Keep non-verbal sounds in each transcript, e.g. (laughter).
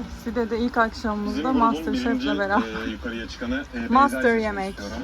İşte Side'de ilk akşamımızda Bizim grubun Masterchef'le beraber. e, yukarıya çıkanı e, Master yemek. istiyorum.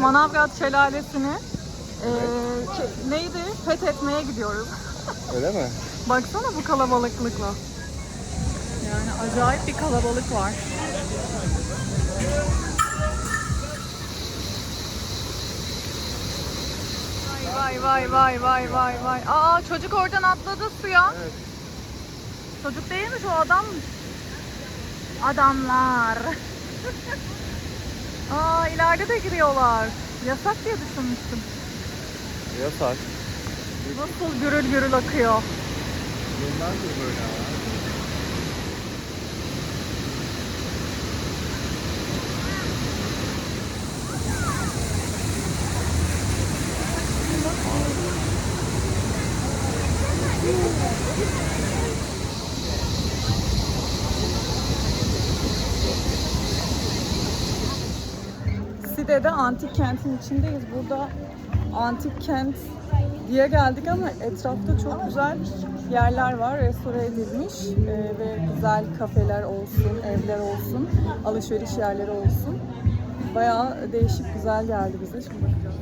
Manavgat Şelalesi'ni e, ke- neydi? Fethetmeye gidiyoruz. (laughs) Öyle mi? Baksana bu kalabalıklıkla. Yani acayip bir kalabalık var. Vay vay vay vay vay vay. Aa çocuk oradan atladı suya. Çocuk değilmiş o adammış. Adamlar. (laughs) Aa ileride de giriyorlar. Yasak diye düşünmüştüm. Yasak. Nasıl gürül gürül akıyor. Yıllardır böyle ama. Side'de antik kentin içindeyiz. Burada antik kent diye geldik ama etrafta çok güzel yerler var. Restore edilmiş Ee, ve güzel kafeler olsun, evler olsun, alışveriş yerleri olsun. Bayağı değişik güzel geldi bize. Şimdi bakacağız.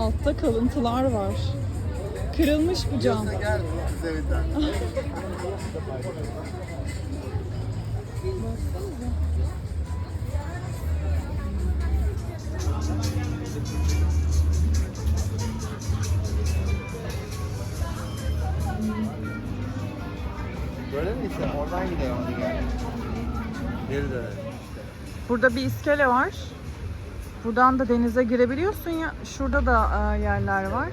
Altta kalıntılar var. Kırılmış bu cam. Böyle mi ise oradan gel. Geri dönelim. Burada bir iskele var. Buradan da denize girebiliyorsun ya. Şurada da e, yerler var.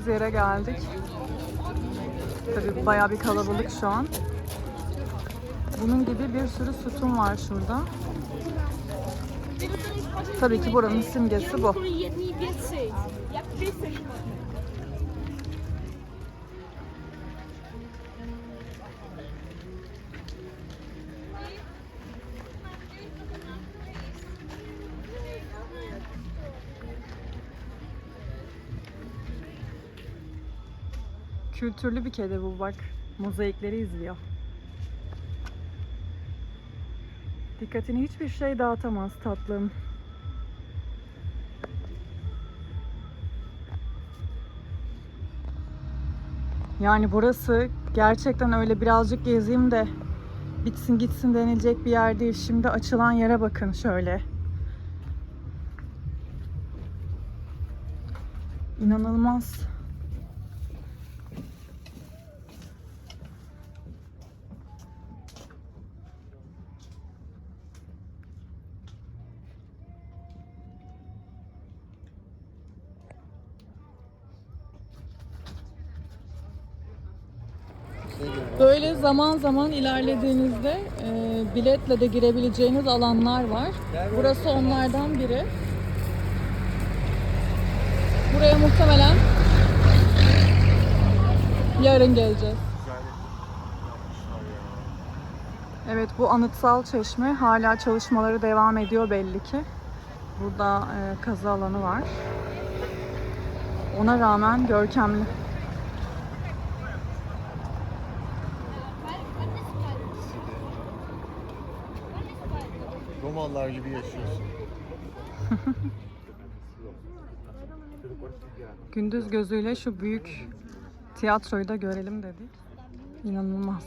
Asıl aradığımız yere geldik. Tabii bayağı bir kalabalık şu an. Bunun gibi bir sürü sütun var şurada. Tabii ki buranın simgesi bu. Kültürlü bir kedi bu bak. Mozaikleri izliyor. Dikkatini hiçbir şey dağıtamaz tatlım. Yani burası gerçekten öyle birazcık gezeyim de bitsin gitsin denilecek bir yer değil. Şimdi açılan yere bakın şöyle. İnanılmaz. Zaman zaman ilerlediğinizde e, biletle de girebileceğiniz alanlar var. Burası onlardan biri. Buraya muhtemelen yarın geleceğiz. Evet bu anıtsal çeşme hala çalışmaları devam ediyor belli ki. Burada e, kazı alanı var. Ona rağmen görkemli. Romalılar gibi yaşıyorsun. (laughs) Gündüz gözüyle şu büyük tiyatroyu da görelim dedik. İnanılmaz.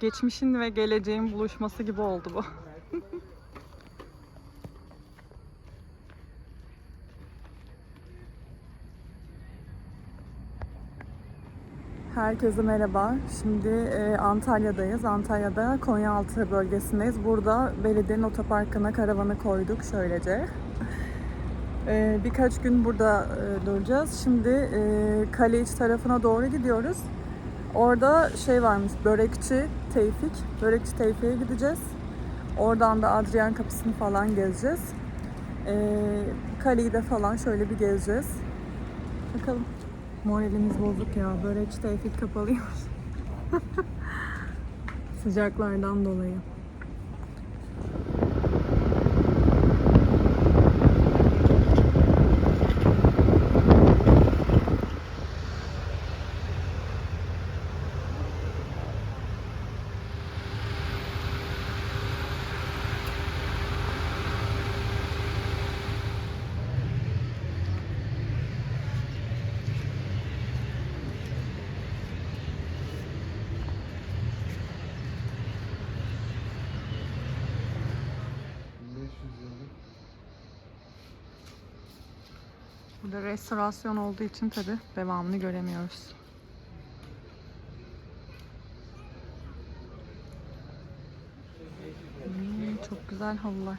Geçmişin ve geleceğin buluşması gibi oldu bu. Herkese merhaba. Şimdi e, Antalya'dayız. Antalya'da Konyaaltı bölgesindeyiz. Burada belediyenin otoparkına karavanı koyduk şöylece. E, birkaç gün burada e, duracağız. Şimdi e, Kaleiç tarafına doğru gidiyoruz. Orada şey varmış, börekçi Tevfik. Börekçi Tevfik'e gideceğiz. Oradan da Adrian kapısını falan gezeceğiz. E, Kaleyi de falan şöyle bir gezeceğiz. Bakalım. Moralimiz bozuk ya. Börekçi Tevfik kapalıymış. (laughs) Sıcaklardan dolayı. Burada restorasyon olduğu için tabi devamını göremiyoruz. Hmm, çok güzel halılar.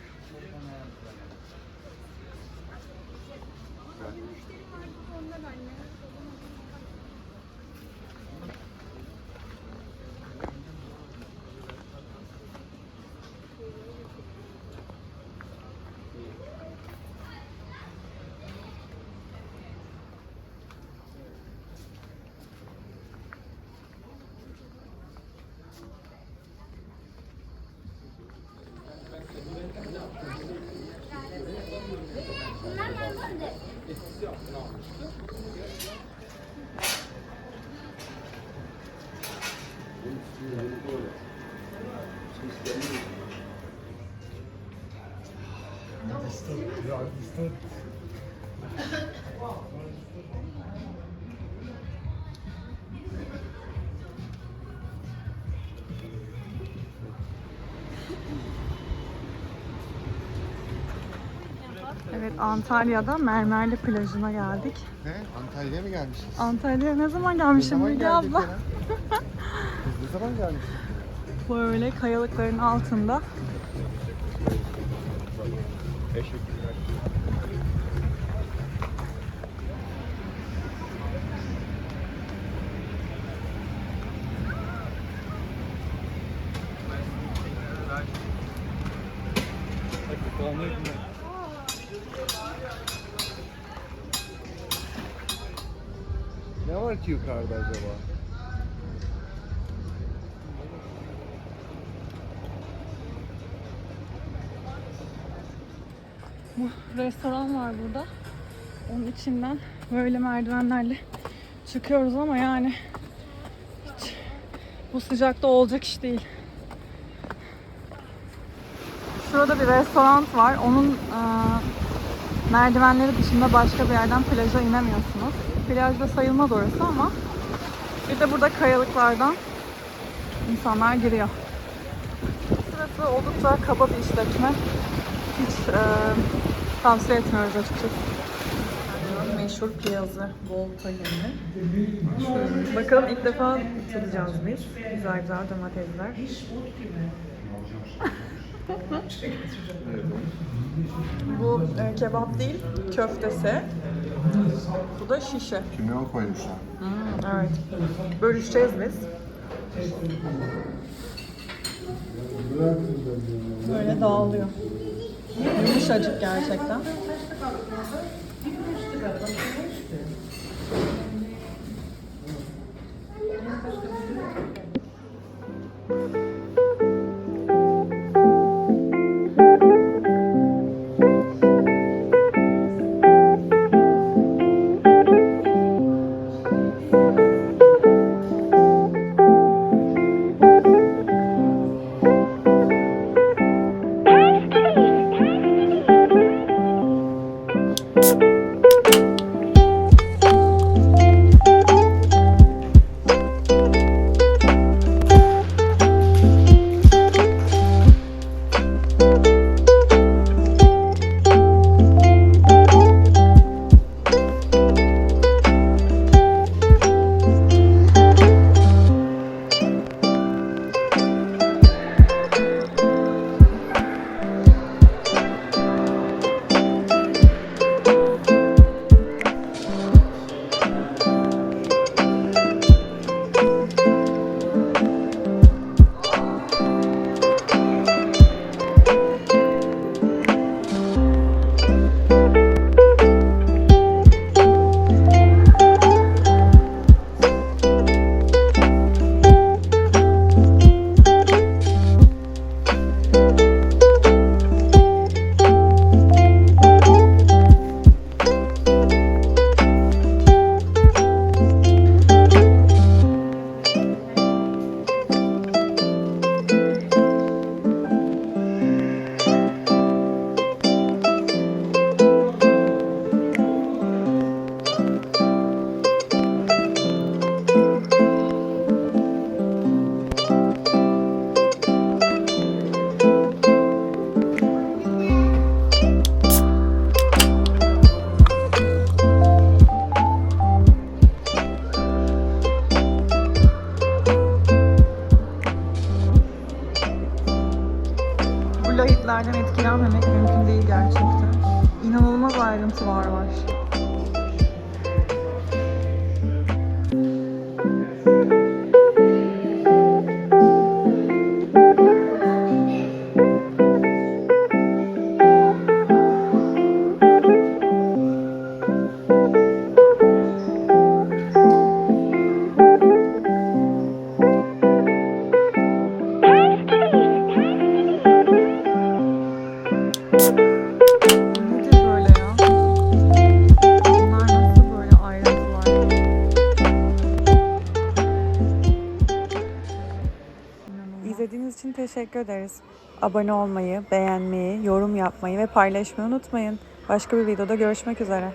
Üstad, ya üstad Evet Antalya'da Mermerli plajına geldik. Ne? Antalya'ya mı gelmişiz? Antalya'ya ne zaman gelmişim Müge abla? Biz ne zaman gelmişiz? Böyle kayalıkların altında. Teşekkürler. Yukarıda acaba? Bu restoran var burada. Onun içinden böyle merdivenlerle çıkıyoruz ama yani hiç bu sıcakta olacak iş değil. Şurada bir restoran var. Onun eee, merdivenleri dışında başka bir yerden plaja inemiyorsunuz. Plajda sayılmaz orası ama bir de burada kayalıklardan insanlar giriyor. Burası oldukça kaba bir işletme. Hiç eee, tavsiye etmiyoruz açıkçası. Meşhur piyazı bol tahinli. Bakalım ilk defa tadacağız biz. Güzel güzel domatesler. (laughs) Bu e, kebap değil, köftesi. Bu da şişe. Kimyon koymuşlar. Evet. Bölüşeceğiz biz. Böyle dağılıyor. Yumuşacık gerçekten. Lahitlerden etkilenmemek mümkün değil gerçekten. İnanılmaz ayrıntılar var. Nedir teşekkür ederiz. Abone olmayı, beğenmeyi, yorum yapmayı ve paylaşmayı unutmayın. Başka bir videoda görüşmek üzere.